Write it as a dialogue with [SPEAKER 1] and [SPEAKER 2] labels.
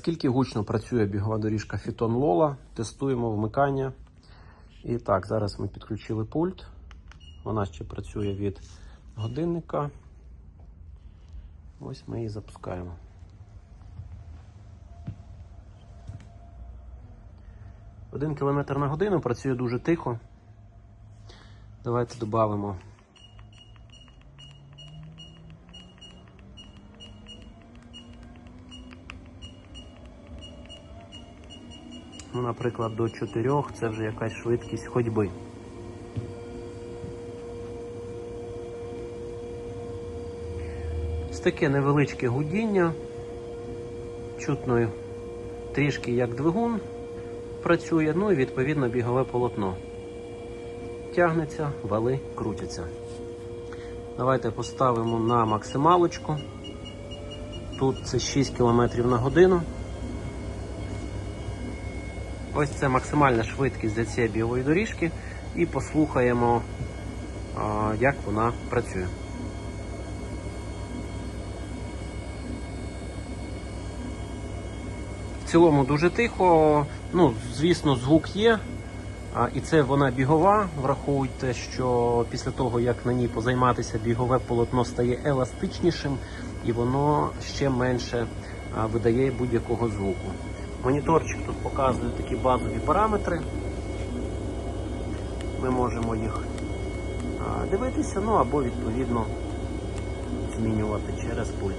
[SPEAKER 1] Наскільки гучно працює бігова доріжка Фітон Лола, тестуємо вмикання. І так, зараз ми підключили пульт. Вона ще працює від годинника. Ось ми її запускаємо. Один кілометр на годину працює дуже тихо. Давайте додамо. Ну, наприклад, до 4 це вже якась швидкість ходьби. Ось таке невеличке гудіння. Чутно трішки як двигун працює, ну і відповідно бігове полотно. Тягнеться, вали крутяться. Давайте поставимо на максималочку. Тут це 6 км на годину. Ось це максимальна швидкість для цієї бігової доріжки. І послухаємо, як вона працює. В цілому дуже тихо. Ну, звісно, звук є. І це вона бігова. Враховуйте, що після того, як на ній позайматися, бігове полотно стає еластичнішим і воно ще менше видає будь-якого звуку. Моніторчик тут показує такі базові параметри. Ми можемо їх дивитися, ну або відповідно змінювати через пульт.